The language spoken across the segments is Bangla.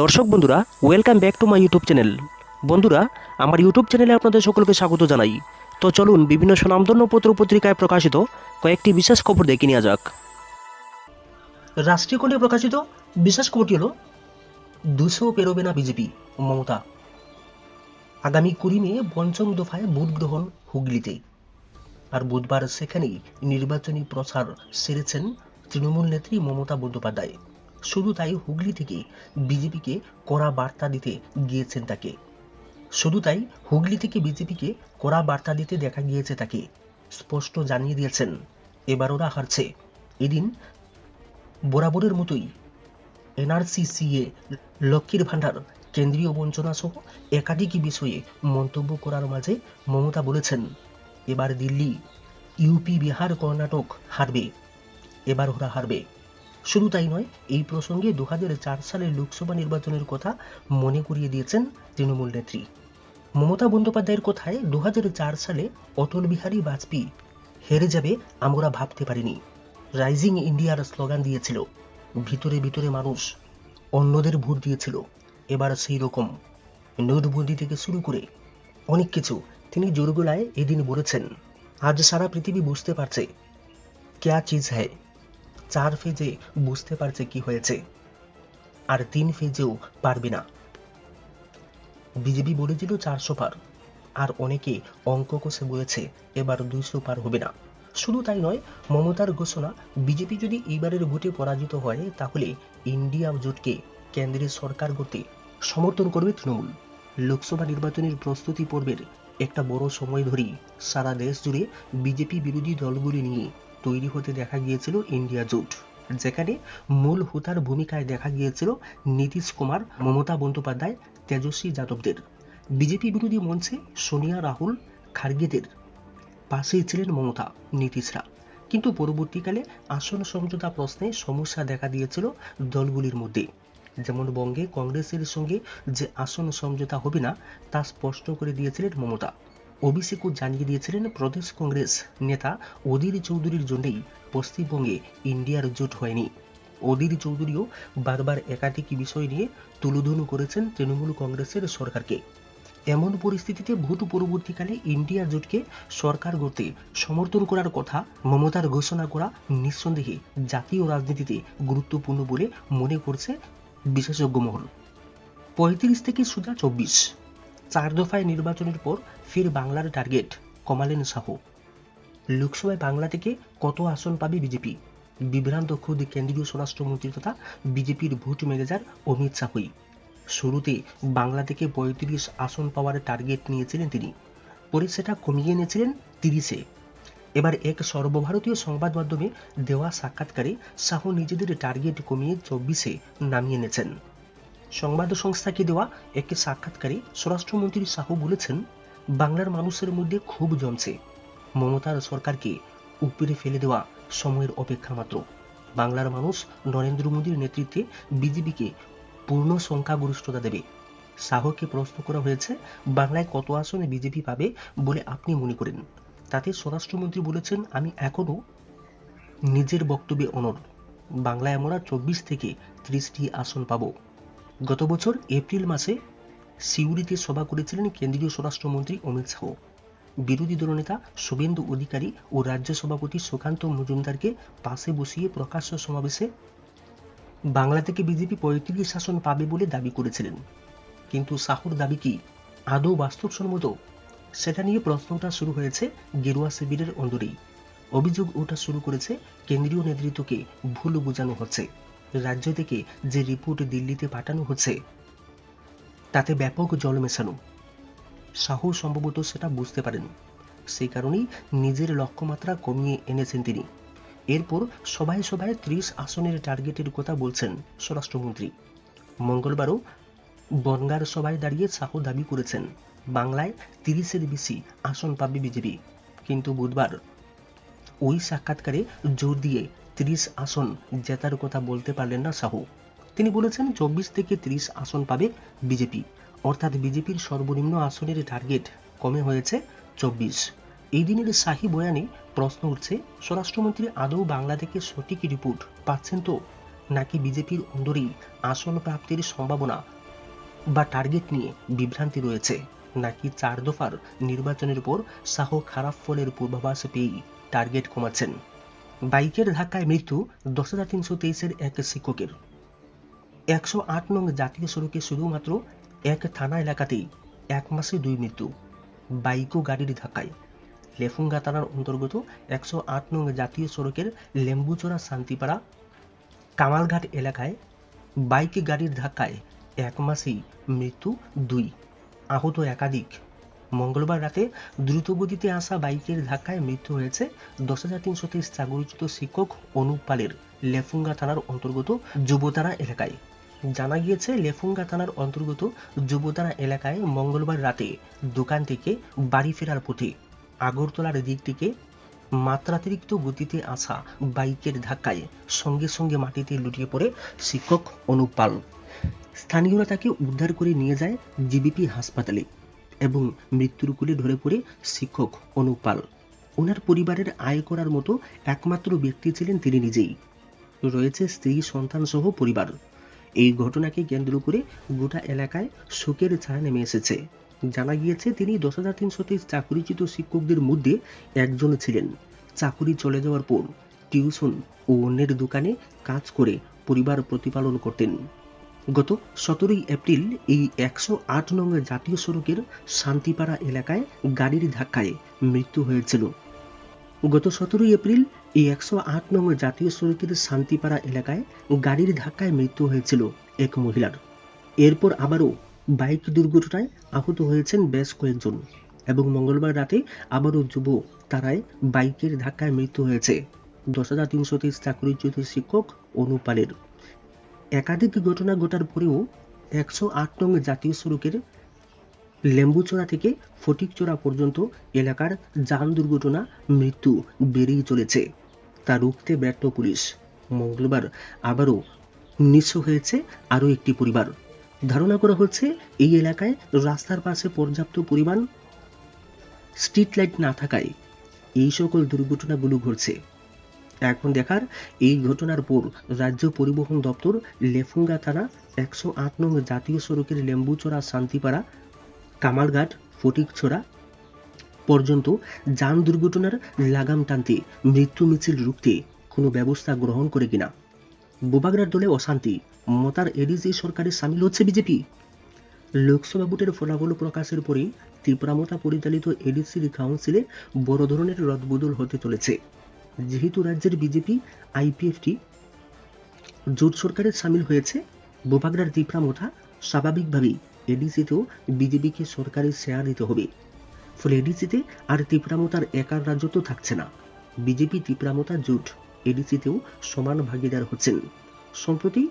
দর্শক বন্ধুরা welcome back to my YouTube channel বন্ধুরা, আমার ইউটিউব চ্যানেলে আপনাদের সকলকে স্বাগত জানাই। তো চলুন বিভিন্ন সুনামধন্য পত্র পত্রিকায় প্রকাশিত কয়েকটি বিশেষ খবর দেখে নেওয়া যাক। রাষ্ট্রীয় কোণে প্রকাশিত বিশেষ খবরটি হল, দুশো পেরোবে না বিজেপি, মমতা। আগামী কুড়ি মে পঞ্চম দফায় ভোট গ্রহণ হুগলিতে। আর বুধবার সেখানেই নির্বাচনী প্রচার সেরেছেন তৃণমূল নেত্রী মমতা বন্দ্যোপাধ্যায়। শুধু তাই হুগলি থেকে বিজেপিকে কড়া বার্তা দিতে গিয়েছেন তাকে। শুধু তাই হুগলি থেকে বিজেপিকে কড়া বার্তা দিতে দেখা গিয়েছে তাকে, স্পষ্ট জানিয়ে দিয়েছেন। এবার ওরা হারছে। এদিন বরাবরের মতোই এনআরসি, সিএ, লক্ষ্মীর ভাণ্ডার, কেন্দ্রীয় বঞ্চনা সহ একাধিক বিষয়ে মন্তব্য করার মাঝে মমতা বলেছেন, এবার দিল্লি, ইউপি, বিহার, কর্ণাটক হারবে। এবার ওরা হারবে। শুধু তাই নয়, এই প্রসঙ্গে দু হাজার চার সালের লোকসভা নির্বাচনের কথা মনে করিয়ে দিয়েছেন তৃণমূল নেত্রী। মমতা বন্দ্যোপাধ্যায়ের কথায় দু হাজার চার সালে অটল বিহারী বাজপেয়ী, হেরে যাবে আমরা ভাবতে পারিনি। রাইজিং ইন্ডিয়ার স্লোগান দিয়েছিল, ভিতরে ভিতরে মানুষ অন্যদের ভোট দিয়েছিল, এবার সেই রকম। নোটবন্দি থেকে শুরু করে অনেক কিছু তিনি জোরগোলায় এদিন বলেছেন, আজ সারা পৃথিবী বুঝতে পারছে, ক্যা চিজ হ্যায়। চার ফেজে বুঝতে পারছে কি হয়েছে। আর তিন ফেজেও পারবে না। বিজেপি বলেছিল চারশো পার, আর অনেকে অঙ্ক কষে বলেছে এবার দুইশো পার হবে না। শুধু তাই নয়, মমতার ঘোষণা, বিজেপি যদি এইবারের ভোটে পরাজিত হয়, তাহলে ইন্ডিয়া জোটকে কেন্দ্রের সরকার করতে সমর্থন করবে তৃণমূল। লোকসভা নির্বাচনের প্রস্তুতি পর্বের একটা বড় সময় ধরেই সারা দেশ জুড়ে বিজেপি বিরোধী দলগুলি নিয়ে তৈরি হতে দেখা গিয়েছিল ইন্ডিয়া জোট, যেখানে মূল হোতার ভূমিকায় দেখা গিয়েছিল নীতিশ কুমার, মমতা বন্দ্যোপাধ্যায়, তেজস্বী যাদবদের। বিজেপি বিরোধী মঞ্চে সোনিয়া রাহুল খার্গেদের পাশেই ছিলেন মমতা, নীতিশরা। কিন্তু পরবর্তীকালে আসন সমঝোতা প্রশ্নে সমস্যা দেখা দিয়েছিল দলগুলির মধ্যে। যেমন বঙ্গে কংগ্রেসের সঙ্গে যে আসন সমঝোতা হবে না, তা স্পষ্ট করে দিয়েছিলেন মমতা। অভিষেকও জানিয়ে দিয়েছিলেন প্রদেশ কংগ্রেস নেতা অধীর চৌধুরীর জন্যই পশ্চিমবঙ্গে ইন্ডিয়ার জোট হয়নি। অধীর চৌধুরীও বারবার একাধিক বিষয় নিয়ে তুলোধনু করেছেন তৃণমূল কংগ্রেসের সরকারকে। এমন পরিস্থিতিতে ভোট পরবর্তীকালে ইন্ডিয়া জোটকে সরকার গড়তে সমর্থন করার কথা মমতার ঘোষণা করা নিঃসন্দেহে জাতীয় রাজনীতিতে গুরুত্বপূর্ণ বলে মনে করছে বিশেষজ্ঞ মহল। পঁয়ত্রিশ থেকে সুজা চব্বিশ। চার দফায় নির্বাচনের পর ফের বাংলার টার্গেট, কমালেন শাহ। লোকসভায় বাংলা থেকে কত আসন পাবে বিজেপি? বিভ্রান্ত খুদ কেন্দ্রীয় স্বরাষ্ট্রমন্ত্রী তথা বিজেপির ভোট ম্যানেজার অমিত শাহুই। শুরুতে বাংলা থেকে পঁয়ত্রিশ আসন পাওয়ার টার্গেট নিয়েছিলেন তিনি। পরে সেটা কমিয়ে এনেছিলেন তিরিশে। এবার এক সর্বভারতীয় সংবাদ মাধ্যমে দেওয়া সাক্ষাৎকারে শাহ নিজেদের টার্গেট কমিয়ে চব্বিশে নামিয়ে এনেছেন। সংবাদ সংস্থাকে দেওয়া একটি সাক্ষাৎকারে স্বরাষ্ট্রমন্ত্রী শাহু বলেছেন, বাংলার মানুষের মধ্যে খুব জমছে। মমতার সরকারকে উপরে ফেলে দেওয়া সময়ের অপেক্ষা মাত্র। বাংলার মানুষ নরেন্দ্র মোদীর নেতৃত্বে বিজেপিকে পূর্ণ সংখ্যাগরিষ্ঠতা দেবে। শাহকে প্রশ্ন করা হয়েছে, বাংলায় কত আসনে বিজেপি পাবে বলে আপনি মনে করেন? তাতে স্বরাষ্ট্রমন্ত্রী বলেছেন, আমি এখনও নিজের বক্তব্যে অনর বাংলায় আমরা চব্বিশ থেকে ত্রিশটি আসন পাব। গত বছর এপ্রিল মাসে সিউড়িতে সভা করেছিলেন কেন্দ্রীয় স্বরাষ্ট্রমন্ত্রী অমিত শাহ। বিরোধী দলনেতা শুভেন্দু অধিকারী ও রাজ্য সভাপতি সুকান্ত মজুমদারকে পাশে বসিয়ে প্রকাশ্য সমাবেশে বাংলা থেকে বিজেপি পঁয়ত্রিশ শাসন পাবে বলে দাবি করেছিলেন। কিন্তু শাহুর দাবি কি আদৌ বাস্তবসম্মত? সেটা নিয়ে প্রশ্নটা শুরু হয়েছে গেরুয়া শিবিরের অন্দরেই। অভিযোগ ওঠা শুরু করেছে কেন্দ্রীয় নেতৃত্বকে ভুল বোঝানো হচ্ছে। রাজ্য থেকে যে রিপোর্ট দিল্লিতে পাঠানো হচ্ছে, তাতে ব্যাপক জল মেশানো। সাহু সম্ভবত সেটা বুঝতে পারেন। সেই কারণেই নিজের লক্ষ্যমাত্রা কমিয়ে এনেছেন তিনি। এরপর সবাই সবাই ত্রিশ আসনের টার্গেটের কথা বলছেন স্বরাষ্ট্রমন্ত্রী। মঙ্গলবারও বনগার সভায় দাঁড়িয়ে সাহু দাবি করেছেন। বাংলায় তিরিশের বেশি আসন পাবে বিজেপি। কিন্তু বুধবার ওই সাক্ষাৎকারে জোর দিয়ে ত্রিশ আসন, জেতার কথা বলতে পারলেন না সাহু। তিনি বলেছেন চব্বিশ থেকে ত্রিশ আসন পাবে বিজেপি। অর্থাৎ বিজেপির সর্বনিম্ন আসনের টার্গেট কমে হয়েছে চব্বিশ। এই দিনের শাহী বয়ানে প্রশ্ন উঠছে, স্বরাষ্ট্রমন্ত্রী আদৌ বাংলা থেকে সঠিক রিপোর্ট পাচ্ছেন তো? নাকি বিজেপির অন্দরেই আসন প্রাপ্তির সম্ভাবনা বা টার্গেট নিয়ে বিভ্রান্তি রয়েছে? নাকি চার দফার নির্বাচনের উপর শাহ খারাপ ফলের পূর্বাভাস পেয়েই টার্গেট কমাচ্ছেন? বাইকের ধাক্কায় মৃত্যু দশ হাজার তিনশো তেইশের এক শিক্ষকের। একশো আট নং জাতীয় সড়কে শুধুমাত্র এক থানা এলাকাতেই এক মাসে দুই মৃত্যু, বাইক ও গাড়ির ধাক্কায়। লেফুঙ্গা থানার অন্তর্গত একশো আট নং জাতীয় সড়কের লেম্বুচড়া শান্তিপাড়া, কামালঘাট এলাকায় বাইক গাড়ির ধাক্কায় এক মাসেই মৃত্যু দুই, আহত একাধিক। মঙ্গলবার রাতে দ্রুতগতিতে আসা বাইকের ধাক্কায় মৃত্যু হয়েছে দশ হাজার তিনশো তেইশ চাকরিচ্যুত শিক্ষক অনুপ পালের লেফুঙ্গা থানার অন্তর্গত যুবতারা এলাকায়। জানা গিয়েছে, লেফুঙ্গা থানার অন্তর্গত যুবতারা এলাকায় মঙ্গলবার রাতে দোকান থেকে বাড়ি ফেরার পথে আগরতলার দিক থেকে মাত্রাতিরিক্ত গতিতে আসা বাইকের ধাক্কায় সঙ্গে সঙ্গে মাটিতে লুটিয়ে পড়ে শিক্ষক অনুপ পাল। স্থানীয়রা তাকে উদ্ধার করে নিয়ে যায় জিবিপি হাসপাতালে। এবং মৃত্যুর কুলে ধরে পড়ে শিক্ষক অনুপাল ওনার পরিবারের আয় করার মতো একমাত্র ব্যক্তি ছিলেন তিনি নিজেই। রয়েছে স্ত্রী, সন্তান সহ পরিবার। এই ঘটনাকে কেন্দ্র করে গোটা এলাকায় শোকের ছায়া নেমে এসেছে। জানা গিয়েছে, তিনি দশ হাজার তিনশো তেইশ চাকরিচ্যুত শিক্ষকদের মধ্যে একজন ছিলেন। চাকুরি চলে যাওয়ার পর টিউশন ও অন্যের দোকানে কাজ করে পরিবার প্রতিপালন করতেন। গত সতেরোই এপ্রিল এই একশো আট নং জাতীয় সড়কের শান্তিপাড়া এলাকায় গাড়ির ধাক্কায় মৃত্যু হয়েছিল। গত সতেরোই এপ্রিল এই একশো আট নং জাতীয় সড়কের শান্তিপাড়া এলাকায় গাড়ির ধাক্কায় মৃত্যু হয়েছিল এক মহিলার। এরপর আবারও বাইক দুর্ঘটনায় আহত হয়েছেন বেশ কয়েকজন এবং মঙ্গলবার রাতে আবারও যুব তারায় বাইকের ধাক্কায় মৃত্যু হয়েছে। দশ হাজার তিনশো তেইশ চাকরিচ্যুত শিক্ষক অনুপালের একাধিক ঘটনা ঘটার পরেও একশো আট নং জাতীয় সড়কের লেম্বুচড়া থেকে ফটিকচড়া পর্যন্ত এলাকার যান দুর্ঘটনা, মৃত্যু বেড়েই চলেছে। তা রুখতে ব্যর্থ পুলিশ। মঙ্গলবার আবারও নিঃস্ব হয়েছে আরও একটি পরিবার। ধারণা করা হচ্ছে, এই এলাকায় রাস্তার পাশে পর্যাপ্ত পরিমাণ স্ট্রিট লাইট না থাকায় এই সকল দুর্ঘটনাগুলো ঘটছে। এখন দেখার এই ঘটনার পর রাজ্য পরিবহন দপ্তর লেফুঙ্গা থানা একশো আট নং জাতীয় সড়কের লেম্বুচড়া শান্তিপাড়া কামারঘাট ফটিকছড়া পর্যন্ত যান দুর্ঘটনার লাগাম টানতে মৃত্যু মিছিল রুখতে কোনো ব্যবস্থা গ্রহণ করে কিনা। বোবাগড়ার দলে অশান্তি, মতার এডিসি সরকারে সামিল হচ্ছে বিজেপি। লোকসভা ভোটের ফলাফল প্রকাশের পরেই ত্রিপুরামতা পরিচালিত এডিসির কাউন্সিলে বড় ধরনের রদবদল হতে চলেছে। যেহেতু রাজ্যের বিজেপি, আইপিএফটি জোট সরকারে সামিল হয়েছে বোবাগড়ার ত্রিপুরামথা স্বাভাবিকভাবেই এডিসিতেও বিজেপিকে সরকারি শেয়ার দিতে হবে। ফলে এডিসিতে আর ত্রিপুরামতার একার রাজত্ব থাকছে না। বিজেপি ত্রিপুরামতা জোট এডিসিতেও সমান ভাগিদার হচ্ছেন। সম্প্রতি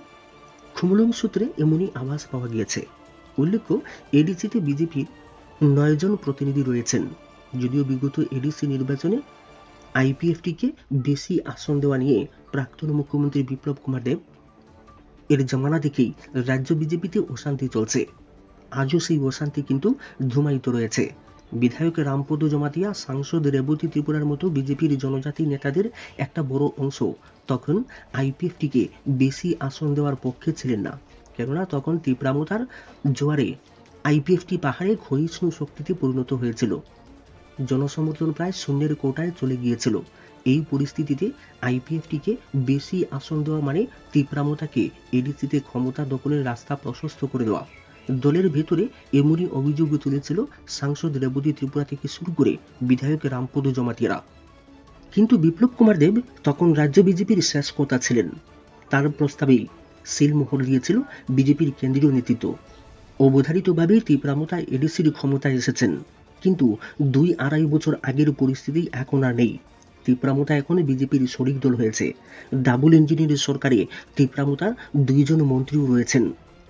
খুমলং সূত্রে এমনই আভাস পাওয়া গিয়েছে। উল্লেখ্য, এডিসিতে বিজেপির নয়জন প্রতিনিধি রয়েছেন। যদিও বিগত এডিসি নির্বাচনে আইপিএফটিকে বেশি আসন দেওয়া নিয়ে প্রাক্তন মুখ্যমন্ত্রী বিপ্লব কুমার দেব এর জমানা দেখেই রাজ্য বিজেপিতে অশান্তি চলছে। আজও সেই অশান্তি কিন্তু ধুমায়িত রয়েছে। বিধায়ক রামপদ জমাতিয়া, সাংসদ রেবতী ত্রিপুরার মতো বিজেপির জনজাতি নেতাদের একটা বড় অংশ তখন আইপিএফটিকে বেশি আসন দেওয়ার পক্ষে ছিলেন না। কেননা তখন ত্রিপুরামতার জোয়ারে আইপিএফটি পাহাড়ে ক্ষয়িষ্ণু শক্তিতে পরিণত হয়েছিল। জনসমর্থন প্রায় শূন্যের কোটায় চলে গিয়েছিল। এই পরিস্থিতিতে আইপিএফটিকে বেশি আসন দেওয়া মানে ত্রিপুরামতাকে এডিসিতে ক্ষমতা দখলের রাস্তা প্রশস্ত করে দেওয়া। দলের ভেতরে এমনই অভিযোগ তুলেছিল সাংসদ রেবতী ত্রিপুরা থেকে শুরু করে বিধায়ক রামপদ জমাতিয়ারা কিন্তু বিপ্লব কুমার দেব তখন রাজ্য বিজেপির শেষ কথা ছিলেন। তার প্রস্তাবেই সিলমোহর দিয়েছিল বিজেপির কেন্দ্রীয় নেতৃত্ব। অবধারিতভাবেই ত্রিপুরামতা এডিসির ক্ষমতায় এসেছেন। কিন্তু দুই আড়াই বছর আগের পরিস্থিতি এখন আর নেই। ত্রিপুরামতা এখন বিজেপির শরিক দল হয়েছে। ডাবল ইঞ্জিনের সরকারে ত্রিপুরামতার দুইজন মন্ত্রীও রয়েছেন।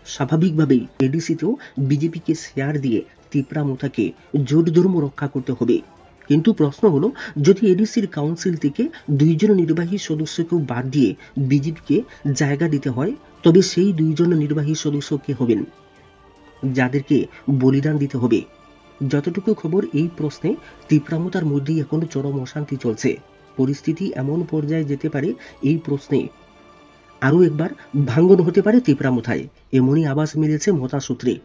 স্বাভাবিকভাবেই এডিসিতেও বিজেপিকে শেয়ার দিয়ে ত্রিপুরামতাকে জোট ধর্ম রক্ষা করতে হবে। কিন্তু প্রশ্ন হলো, যদি এডিসির কাউন্সিল থেকে দুইজন নির্বাহী সদস্যকেও বাদ দিয়ে বিজেপিকে জায়গা দিতে হয়, তবে সেই দুইজন নির্বাহী সদস্য কে হবেন? যাদেরকে বলিদান দিতে হবে। যতটুকু খবর এই প্রশ্নে তীব্রামতার মধ্যেই এখন চরম অশান্তি চলছে। পরিস্থিতি এমন পর্যায়ে যেতে পারে এই প্রশ্নে। আরও একবার, ভাঙ্গন হতে পারে তীব্রামথায় এমনই আবাস মিলেছে মতা সূত্রে।